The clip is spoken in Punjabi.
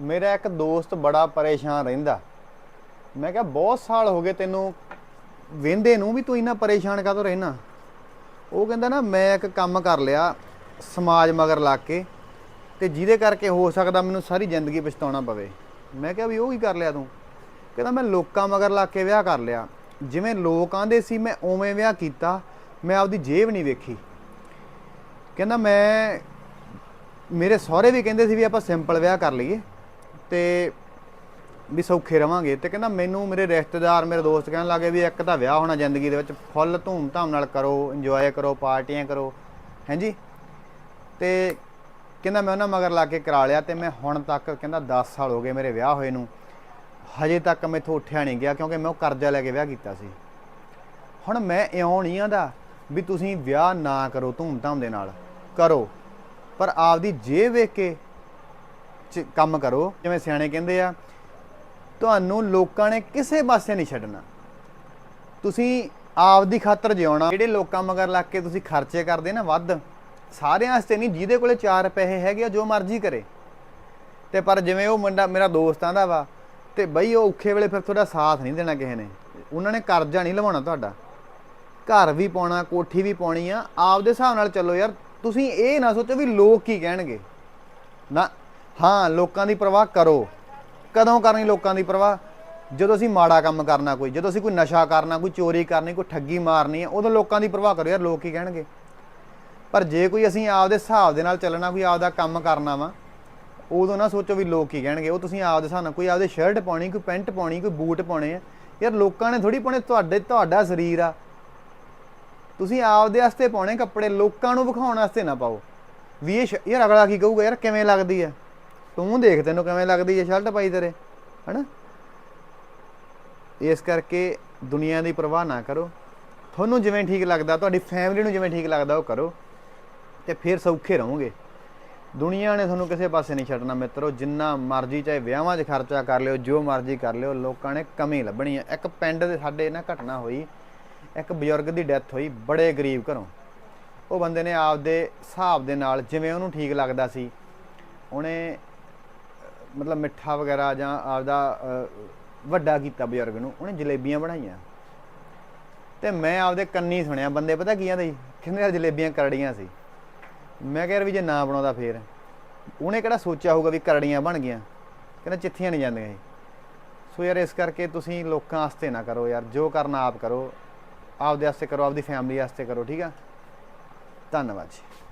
ਮੇਰਾ ਇੱਕ ਦੋਸਤ ਬੜਾ ਪਰੇਸ਼ਾਨ ਰਹਿੰਦਾ। ਮੈਂ ਕਿਹਾ, ਬਹੁਤ ਸਾਲ ਹੋ ਗਏ ਤੈਨੂੰ ਵੇਂਦੇ ਨੂੰ ਵੀ ਤੂੰ ਇੰਨਾ ਪਰੇਸ਼ਾਨ ਕਾਹਤੋਂ ਰਹਿਣਾ? ਉਹ ਕਹਿੰਦਾ ਨਾ, ਮੈਂ ਇੱਕ ਕੰਮ ਕਰ ਲਿਆ ਸਮਾਜ ਮਗਰ ਲੱਗ ਕੇ ਤੇ ਜਿਹਦੇ ਕਰਕੇ ਹੋ ਸਕਦਾ ਮੈਨੂੰ ਸਾਰੀ ਜ਼ਿੰਦਗੀ ਪਛਤਾਉਣਾ ਪਵੇ। ਮੈਂ ਕਿਹਾ, ਵੀ ਉਹ ਕੀ ਕਰ ਲਿਆ ਤੂੰ? ਕਹਿੰਦਾ, ਮੈਂ ਲੋਕਾਂ ਮਗਰ ਲੱਗ ਕੇ ਵਿਆਹ ਕਰ ਲਿਆ। ਜਿਵੇਂ ਲੋਕ ਆਂਦੇ ਸੀ, ਮੈਂ ਉਵੇਂ ਵਿਆਹ ਕੀਤਾ। ਮੈਂ ਆਪਦੀ ਜੇਬ ਨਹੀਂ ਵੇਖੀ। ਕਹਿੰਦਾ, ਮੈਂ, ਮੇਰੇ ਸਹੁਰੇ ਵੀ ਕਹਿੰਦੇ ਸੀ ਵੀ ਆਪਾਂ ਸਿੰਪਲ ਵਿਆਹ ਕਰ ਲਈਏ। ਤੇ ਵੀ ਸੌਖੇ ਰਵਾਂਗੇ। ਤੇ ਕਹਿੰਦਾ ਮੈਨੂੰ ਮੇਰੇ ਰਿਸ਼ਤੇਦਾਰ, ਮੇਰੇ ਦੋਸਤ ਕਹਿਣ ਲੱਗੇ ਵੀ ਇੱਕ ਤਾਂ ਵਿਆਹ ਹੋਣਾ ਜ਼ਿੰਦਗੀ ਦੇ ਵਿੱਚ, ਫੁੱਲ ਧੂਮ-ਧਾਮ ਨਾਲ ਕਰੋ ਇੰਜੋਏ ਕਰੋ, ਪਾਰਟੀਆਂ ਕਰੋ। ਹੈਂਜੀ ਤੇ ਕਹਿੰਦਾ ਮੈਂ ਉਹਨਾਂ ਮਗਰ ਲਾ ਕੇ ਕਰਾ ਲਿਆ ਤੇ ਮੈਂ ਹੁਣ ਤੱਕ ਕਹਿੰਦਾ 10 ਸਾਲ ਹੋ ਗਏ ਮੇਰੇ ਵਿਆਹ ਹੋਏ ਨੂੰ। ਹਜੇ ਤੱਕ ਮੈਥੋਂ ਉੱਠਿਆ ਨਹੀਂ ਗਿਆ ਕਿਉਂਕਿ ਮੈਂ ਉਹ ਕਰਜ਼ਾ ਲੈ ਕੇ ਵਿਆਹ ਕੀਤਾ ਸੀ। ਹੁਣ ਮੈਂ ਇਉਂ ਨਹੀਂ ਆਂਦਾ ਵੀ ਤੁਸੀਂ ਵਿਆਹ ਨਾ ਕਰੋ ਧੂਮ-ਧਾਮ ਦੇ ਨਾਲ। ਕਰੋ। ਪਰ ਆਪਦੀ ਜੇਬ ਵੇਖ ਕੇ ਕੰਮ ਕਰੋ, ਜਿਵੇਂ ਸਿਆਣੇ ਕਹਿੰਦੇ ਆ, ਤੁਹਾਨੂੰ ਲੋਕਾਂ ਨੇ ਕਿਸੇ ਪਾਸੇ ਨਹੀਂ ਛੱਡਣਾ। ਤੁਸੀਂ ਆਪ ਦੀ ਖਾਤਰ ਜਿਉਣਾ। ਜਿਹੜੇ ਲੋਕਾਂ ਮਗਰ ਲੱਗ ਕੇ ਤੁਸੀਂ ਖਰਚੇ ਕਰਦੇ ਨਾ ਵੱਧ, ਸਾਰਿਆਂ ਵਾਸਤੇ ਨਹੀਂ, ਜਿਹਦੇ ਕੋਲੇ 4 ਪੈਸੇ ਹੈਗੇ ਆ, ਜੋ ਮਰਜ਼ੀ ਕਰੇ। ਤੇ ਪਰ ਜਿਵੇਂ ਉਹ ਮੁੰਡਾ ਮੇਰਾ ਦੋਸਤ ਆਂਦਾ ਵਾ, ਤੇ ਬਈ ਉਹ ਔਖੇ ਵੇਲੇ ਫਿਰ ਤੁਹਾਡਾ ਸਾਥ ਨਹੀਂ ਦੇਣਾ ਕਿਸੇ ਨੇ। ਉਹਨਾਂ ਨੇ ਕਰਜ਼ਾ ਨਹੀਂ ਲਵਾਉਣਾ ਤੁਹਾਡਾ। ਘਰ ਵੀ ਪਾਉਣਾ, ਕੋਠੀ ਵੀ ਪਾਉਣੀ ਆ। ਆਪਦੇ ਹਿਸਾਬ ਨਾਲ ਚੱਲੋ ਯਾਰ, ਤੁਸੀਂ ਇਹ ਨਾ ਸੋਚੋ ਵੀ ਲੋਕ ਕੀ ਕਹਿਣਗੇ। ਨਾ ਹਾਂ, ਲੋਕਾਂ ਦੀ ਪਰਵਾਹ ਕਰੋ। ਕਦੋਂ ਕਰਨੀ ਲੋਕਾਂ ਦੀ ਪਰਵਾਹ? ਜਦੋਂ ਅਸੀਂ ਮਾੜਾ ਕੰਮ ਕਰਨਾ ਕੋਈ, ਜਦੋਂ ਅਸੀਂ ਕੋਈ ਨਸ਼ਾ ਕਰਨਾ, ਕੋਈ ਚੋਰੀ ਕਰਨੀ, ਕੋਈ ਠੱਗੀ ਮਾਰਨੀ ਹੈ ਉਦੋਂ ਲੋਕਾਂ ਦੀ ਪਰਵਾਹ ਕਰੋ ਯਾਰ, ਲੋਕ ਕੀ ਕਹਿਣਗੇ? ਪਰ ਜੇ ਕੋਈ ਅਸੀਂ ਆਪਦੇ ਹਿਸਾਬ ਦੇ ਨਾਲ ਚੱਲਣਾ, ਕੋਈ ਆਪਦਾ ਕੰਮ ਕਰਨਾ ਵਾ, ਉਦੋਂ ਨਾ ਸੋਚੋ ਵੀ ਲੋਕ ਕੀ ਕਹਿਣਗੇ। ਉਹ ਤੁਸੀਂ ਆਪਦੇ ਹਿਸਾਬ ਨਾਲ ਕੋਈ ਆਪਦੇ ਸ਼ਰਟ ਪਾਉਣੀ, ਕੋਈ ਪੈਂਟ ਪਾਉਣੀ, ਕੋਈ ਬੂਟ ਪਾਉਣੇ ਆ। ਯਾਰ, ਲੋਕਾਂ ਨੇ ਥੋੜੀ ਪਾਉਣੇ, ਤੁਹਾਡੇ, ਤੁਹਾਡਾ ਸਰੀਰ ਆ। ਤੁਸੀਂ ਆਪਦੇ ਵਾਸਤੇ ਪਾਉਣੇ ਕੱਪੜੇ, ਲੋਕਾਂ ਨੂੰ ਵਿਖਾਉਣ ਵਾਸਤੇ ਨਾ ਪਾਓ। ਵੀ ਇਹ ਸ਼- ਯਾਰ ਅਗਲਾ ਕੀ ਕਹੂਗਾ? ਯਾਰ, ਕਿਵੇਂ ਲੱਗਦੀ ਆ? ਤੂੰ ਦੇਖ ਤੈਨੂੰ ਕਿਵੇਂ ਲੱਗਦੀ ਹੈ ਸ਼ਰਟ ਪਾਈ ਤੇਰੇ, ਹਨਾ? ਇਸ ਕਰਕੇ ਦੁਨੀਆ ਦੀ ਪਰਵਾਹ ਨਾ ਕਰੋ। ਤੁਹਾਨੂੰ ਜਿਵੇਂ ਠੀਕ ਲੱਗਦਾ, ਤੁਹਾਡੀ ਫੈਮਿਲੀ ਨੂੰ ਜਿਵੇਂ ਠੀਕ ਲੱਗਦਾ, ਉਹ ਕਰੋ ਤੇ ਫਿਰ ਸੌਖੇ ਰਹੋਗੇ। ਦੁਨੀਆ ਨੇ ਤੁਹਾਨੂੰ ਕਿਸੇ ਪਾਸੇ ਨਹੀਂ ਛੱਡਣਾ ਮਿੱਤਰੋ, ਜਿੰਨਾ ਮਰਜ਼ੀ ਚਾਹੇ ਵਿਆਹਾਂ 'ਚ ਖਰਚਾ ਕਰ ਲਿਓ, ਜੋ ਮਰਜ਼ੀ ਕਰ ਲਿਓ, ਲੋਕਾਂ ਨੇ ਕਮੀ ਲੱਭਣੀ ਹੈ। ਇੱਕ ਪਿੰਡ ਦੇ ਸਾਡੇ ਨਾ ਘਟਨਾ ਹੋਈ, ਇੱਕ ਬਜ਼ੁਰਗ ਦੀ ਡੈਥ ਹੋਈ, ਬੜੇ ਗਰੀਬ ਘਰੋਂ। ਉਹ ਬੰਦੇ ਨੇ ਆਪਦੇ ਹਿਸਾਬ ਦੇ ਨਾਲ ਜਿਵੇਂ ਉਹਨੂੰ ਠੀਕ ਲੱਗਦਾ ਸੀ, ਉਹਨੇ ਮਤਲਬ ਮਿੱਠਾ ਵਗੈਰਾ ਜਾਂ ਆਪਦਾ ਵੱਡਾ ਕੀਤਾ ਬਜ਼ੁਰਗ ਨੂੰ, ਉਹਨੇ ਜਲੇਬੀਆਂ ਬਣਾਈਆਂ। ਤੇ ਮੈਂ ਆਪਦੇ ਕੰਨੀ ਸੁਣਿਆ, ਬੰਦੇ ਪਤਾ ਕੀ ਆਂਦੇ ਸੀ? ਕਹਿੰਦੇ ਯਾਰ ਜਲੇਬੀਆਂ ਕਰੜੀਆਂ ਸੀ। ਮੈਂ ਕਿਹਾ ਯਾਰ ਵੀ ਜੇ ਨਾ ਬਣਾਉਂਦਾ ਫੇਰ। ਉਹਨੇ ਕਿਹੜਾ ਸੋਚਿਆ ਹੋਊਗਾ ਵੀ ਕਰੜੀਆਂ ਬਣ ਗਈਆਂ। ਕਹਿੰਦਾ ਚਿੱਠੀਆਂ ਨਹੀਂ ਜਾਂਦੀਆਂ ਸੀ ਸੋ ਯਾਰ ਇਸ ਕਰਕੇ ਤੁਸੀਂ ਲੋਕਾਂ ਵਾਸਤੇ ਨਾ ਕਰੋ ਯਾਰ, ਜੋ ਕਰਨਾ ਆਪ ਕਰੋ। ਆਪਦੇ ਵਾਸਤੇ ਕਰੋ, ਆਪਦੀ ਫੈਮਿਲੀ ਵਾਸਤੇ ਕਰੋ, ਠੀਕ ਆ? ਧੰਨਵਾਦ ਜੀ।